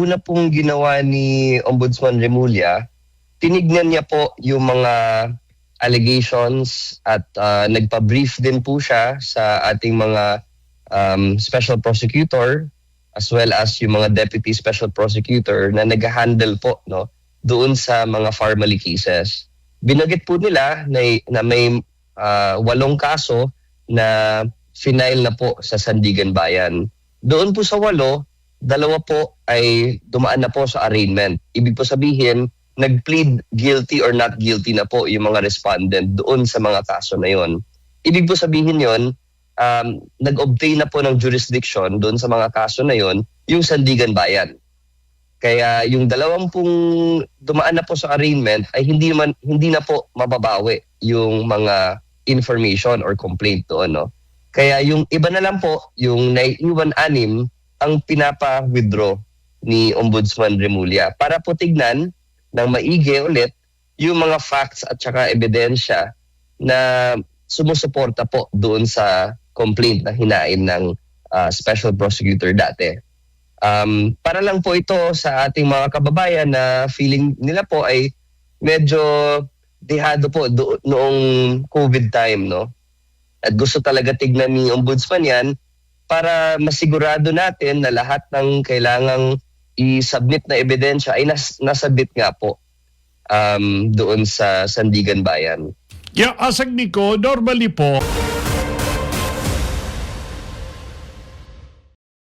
una pong ginawa ni Ombudsman Remulla, tinignan niya po yung mga allegations at ah, nagpa-brief din po siya sa ating mga um, special prosecutor as well as yung mga deputy special prosecutor na nag-handle po no doon sa mga formally cases. Binagit po nila na, na may ah, walong kaso na final na po sa Sandigan Bayan. Doon po sa walo, dalawa po ay dumaan na po sa arraignment. Ibig po sabihin, nag-plead guilty or not guilty na po yung mga respondent doon sa mga kaso na yon. Ibig po sabihin yon, um, nag-obtain na po ng jurisdiction doon sa mga kaso na yon yung Sandigan Bayan. Kaya yung dalawang pong dumaan na po sa arraignment ay hindi man hindi na po mababawi yung mga information or complaint doon no. Kaya yung iba na lang po, yung naiiwan anim ang pinapa-withdraw ni Ombudsman Remulla para po tignan ng maigi ulit yung mga facts at saka ebidensya na sumusuporta po doon sa complaint na hinain ng ah, special prosecutor dati. Um, para lang po ito sa ating mga kababayan na feeling nila po ay medyo dehado po do- noong COVID time, no? At gusto talaga tignan ni Ombudsman yan para masigurado natin na lahat ng kailangang i-submit na ebidensya ay nas- nasabit nga po um, doon sa Sandigan Bayan. Yeah, Asag Nico, normally po,